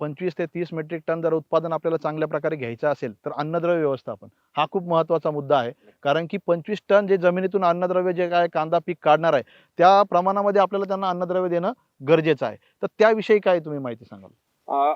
पंचवीस ते तीस मेट्रिक टन जर उत्पादन आपल्याला चांगल्या प्रकारे घ्यायचं असेल तर अन्नद्रव्य व्यवस्थापन हा खूप महत्त्वाचा मुद्दा आहे. कारण की पंचवीस टन जे जमिनीतून अन्नद्रव्य जे काय कांदा पीक काढणार आहे त्या प्रमाणामध्ये आपल्याला त्यांना अन्नद्रव्य देणं गरजेचं आहे. तर त्याविषयी काय तुम्ही माहिती सांगाल?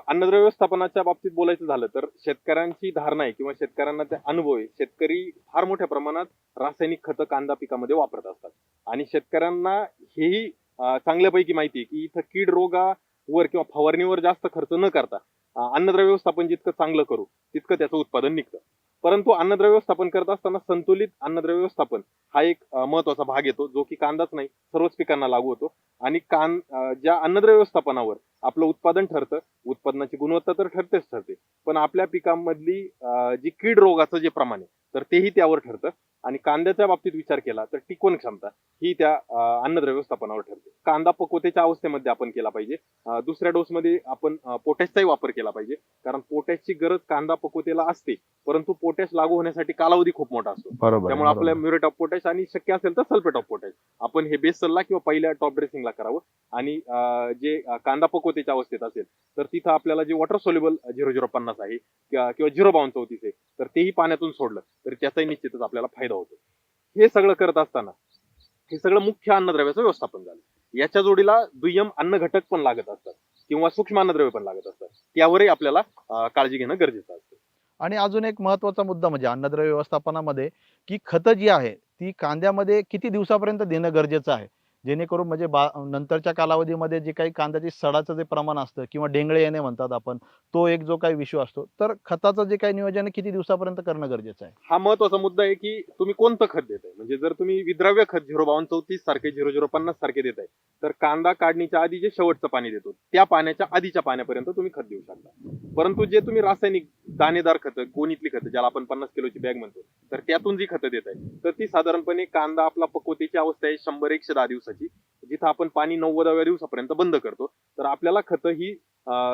अन्नद्रव्य व्यवस्थापनाच्या बाबतीत बोलायचं झालं तर शेतकऱ्यांची धारणा आहे किंवा शेतकऱ्यांना ते अनुभव आहे. शेतकरी फार मोठ्या प्रमाणात रासायनिक खतं कांदा पिकामध्ये वापरत असतात. आणि शेतकऱ्यांना हेही चांगल्यापैकी माहिती आहे की इथं कीड रोगा वर किंवा फवारणीवर जास्त खर्च न करता अन्नद्रव्य व्यवस्थापन जितकं चांगलं करू तितकं त्याचं उत्पादन निघतं. परंतु अन्नद्रव्य व्यवस्थापन करत असताना संतुलित अन्नद्रव्य व्यवस्थापन हा एक महत्त्वाचा भाग येतो जो की कांदाच नाही सर्वच पिकांना लागू होतो. आणि कान ज्या अन्नद्रव्य व्यवस्थापनावर आपलं उत्पादन ठरतं उत्पादनाची गुणवत्ता तर ठरतेच ठरते. पण आपल्या पिकांमधली जी कीड रोगाचं जे प्रमाण आहे तर तेही त्यावर ठरतं. आणि कांद्याच्या बाबतीत विचार केला तर टिकवण क्षमता ही त्या अन्नद्रव्य व्यवस्थापनावर ठरते. कांदा पक्वतेच्या अवस्थेमध्ये आपण केला पाहिजे. दुसऱ्या डोसमध्ये आपण पोटॅशचाही वापर केला पाहिजे. कारण पोटॅशची गरज कांदा पक्वतेला असते परंतु पोटॅश लागू होण्यासाठी कालावधी खूप मोठा असतो. त्यामुळे आपल्या म्युरेट ऑफ पोटॅश आणि शक्य असेल तर सल्फेट ऑफ पोटॅश. आपण हे बेस सल्ला किंवा पहिल्या टॉप ड्रेसिंगला करावं. आणि जे कांदा पक्वतेच्या अवस्थेत असेल तर तिथं आपल्याला जे वॉटर सोल्युबल झिरो झिरो पन्नास आहे किंवा झिरो बावन्न चौतीस आहे तर तेही पाण्यातून सोडलं तर त्याचाही निश्चितच आपल्याला फायदा होतो. हे सगळं करत असताना हे सगळं मुख्य अन्नद्रव्याचं व्यवस्थापन झालं. याच्या जोडीला दुय्यम अन्न घटक पण लागत असतात किंवा सूक्ष्म अन्नद्रव्य पण लागत असतात. त्यावरही आपल्याला काळजी घेणं गरजेचं असतं. आणि अजून एक महत्त्वाचा मुद्दा म्हणजे अन्नद्रव्य व्यवस्थापनामध्ये की खतं जी आहे ती कांद्यामध्ये किती दिवसापर्यंत देणं गरजेचं आहे? जेणेकरून म्हणजे बा नंतरच्या कालावधीमध्ये जे काही कांद्याची सडाचं जे प्रमाण असतं किंवा डेंगळे येणे म्हणतात आपण तो एक जो काही विषय असतो. तर खताचं जे काही नियोजन आहे किती दिवसापर्यंत करणं गरजेचं आहे? हा महत्त्वाचा मुद्दा आहे की तुम्ही कोणतं खत देताय? म्हणजे जर तुम्ही विद्राव्य खत झिरो बावन्न चौतीस सारखे झिरो झिरो पन्नास सारखे देताय तर कांदा काढणीच्या आधी जे शेवटचं पाणी देतो त्या पाण्याच्या आधीच्या पाण्यापर्यंत तुम्ही खत देऊ शकता. परंतु जे तुम्ही रासायनिक दाणेदार खतं गोणीतली खतं ज्याला आपण पन्नास किलोची बॅग म्हणतो तर त्यातून जी खतं देत आहे तर ती साधारणपणे कांदा आपला पक्वतेची अवस्था आहे शंभर एकशे दहा दिवसाची. जिथं आपण पाणी नव्वदाव्या दिवसापर्यंत बंद करतो तर आपल्याला खतं ही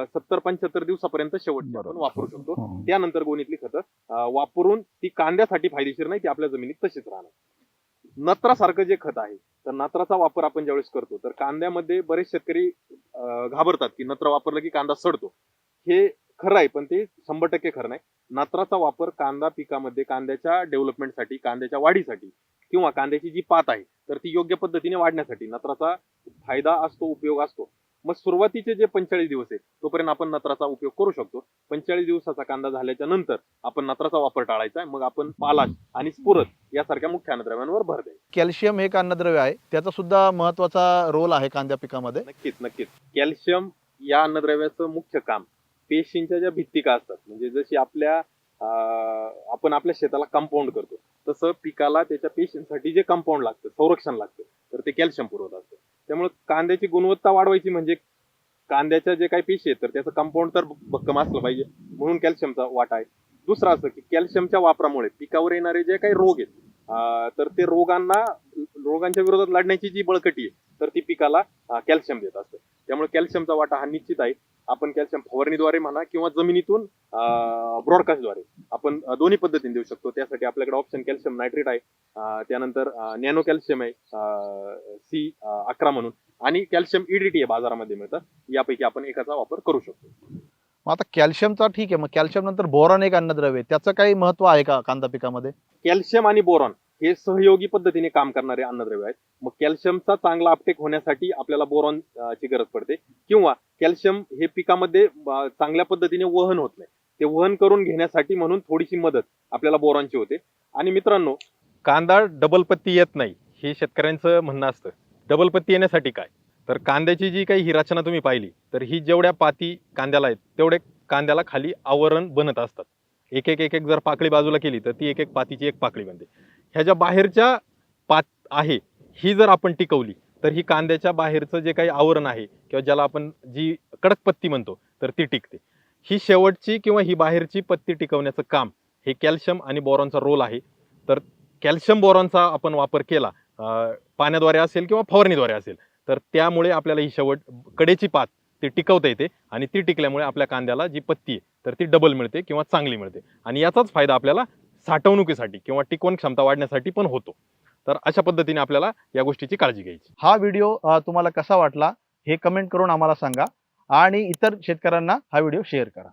सत्तर पंच्याहत्तर दिवसापर्यंत शेवटची आपण. वापरू शकतो. त्यानंतर गोणीतली खतं वापरून ती कांद्यासाठी फायदेशीर नाही ती आपल्या जमिनीत तशीच राहणार. नत्रासारखं जे खत आहे तर नत्राचा वापर आपण ज्यावेळेस करतो तर कांद्यामध्ये बरेच शेतकरी घाबरतात की नत्र वापरलं की कांदा सडतो. हे खरं आहे पण ते शंभर टक्के खरं नाही. नत्राचा वापर कांदा पिकामध्ये कांद्याच्या डेव्हलपमेंटसाठी कांद्याच्या वाढीसाठी किंवा कांद्याची जी पात आहे तर ती योग्य पद्धतीने वाढण्यासाठी नत्राचा फायदा असतो उपयोग असतो. मग सुरुवातीचे जे पंचेचाळीस दिवस आहे तोपर्यंत आपण नत्राचा उपयोग करू शकतो. पंचेचाळीस दिवसाचा कांदा झाल्याच्यानंतर आपण नत्राचा वापर टाळायचा आहे मग आपण पालाश आणि स्फुरत यासारख्या मुख्य अन्नद्रव्यांवर भर द्यायचा. कॅल्शियम हे एक अन्नद्रव्य आहे. त्याचा सुद्धा महत्त्वाचा रोल आहे कांद्या पिकामध्ये. नक्कीच नक्कीच. कॅल्शियम या अन्नद्रव्याचं मुख्य काम पेशींच्या ज्या भित्तिका असतात म्हणजे जशी आपल्या आपण आपल्या शेताला कंपाऊंड करतो तसं पिकाला त्याच्या पेशींसाठी जे कंपाऊंड लागतं संरक्षण लागतं तर ते कॅल्शियम पुरवत असतं. त्यामुळे कांद्याची गुणवत्ता वाढवायची म्हणजे कांद्याच्या जे काही पेशी आहेत तर त्याचं कंपाऊंड तर भक्कम असलं पाहिजे. म्हणून कॅल्शियमचा वाटा आहे. दुसरं असं की कॅल्शियमच्या वापरामुळे पिकावर येणारे जे काही रोग आहेत तर ते रोगांना रोगांच्या विरोधात लढण्याची जी बळकटी आहे तर ती पिकाला कॅल्शियम देत असतं. त्यामुळे कॅल्शियमचा वाटा हा निश्चित आहे. आपण कॅल्शियम फवारणीद्वारे म्हणा किंवा जमिनीतून ब्रॉडकास्टद्वारे आपण दोन्ही पद्धतीने देऊ शकतो. त्यासाठी आपल्याकडे ऑप्शन कॅल्शियम नायट्रेट आहे त्यानंतर नॅनो कॅल्शियम आहे सी अकरा म्हणून. आणि कॅल्शियम ईडीटी आहे बाजारामध्ये मिळतं. यापैकी आपण एकाचा वापर करू शकतो. मग आता कॅल्शियमचा ठीक आहे. मग कॅल्शियम नंतर बोरॉन एक अन्नद्रव्य आहे. त्याचं काही महत्त्व आहे का कांदा पिकामध्ये? कॅल्शियम आणि बोरॉन हे सहयोगी पद्धतीने काम करणारे अन्नद्रव्य आहेत. मग कॅल्शियमचा चांगला अपटेक होण्यासाठी आपल्याला बोरॉन ची गरज पडते. किंवा कॅल्शियम हे पिकामध्ये चांगल्या पद्धतीने वहन होत नाही. ते वहन करून घेण्यासाठी म्हणून थोडीशी मदत आपल्याला बोरॉनची होते. आणि मित्रांनो कांदा डबल पत्ती येत नाही हे शेतकऱ्यांचं म्हणणं असतं. डबल पत्ती येण्यासाठी काय? तर कांद्याची जी काही ही रचना तुम्ही पाहिली तर ही जेवढ्या पाती कांद्याला आहेत तेवढे कांद्याला खाली आवरण बनत असतात. एक एक एक एक जर पाकळी बाजूला केली तर ती एक एक पातीची एक पाकळी बनते. ह्याच्या बाहेरच्या पात आहे ही जर आपण टिकवली तर ही कांद्याच्या बाहेरचं जे काही आवरण आहे किंवा ज्याला आपण जी कडक पत्ती म्हणतो तर ती टिकते. ही शेवटची किंवा ही बाहेरची पत्ती टिकवण्याचं काम हे कॅल्शियम आणि बोरॉनचा रोल आहे. तर कॅल्शियम बोरॉनचा आपण वापर केला पाण्याद्वारे असेल किंवा फवारणीद्वारे असेल तर त्यामुळे आपल्याला ही शेवट कडेची पात ती टिकवता येते आणि ती टिकल्यामुळे आपल्या कांद्याला जी पत्ती आहे तर ती डबल मिळते किंवा चांगली मिळते. आणि याचाच फायदा आपल्याला साठवणुकीसाठी किंवा टिकवण क्षमता वाढण्यासाठी पण होतो. तर अशा पद्धतीने आपल्याला या गोष्टीची काळजी घ्यायची. हा व्हिडिओ तुम्हाला कसा वाटला हे कमेंट करून आम्हाला सांगा आणि इतर शेतकऱ्यांना हा व्हिडिओ शेअर करा.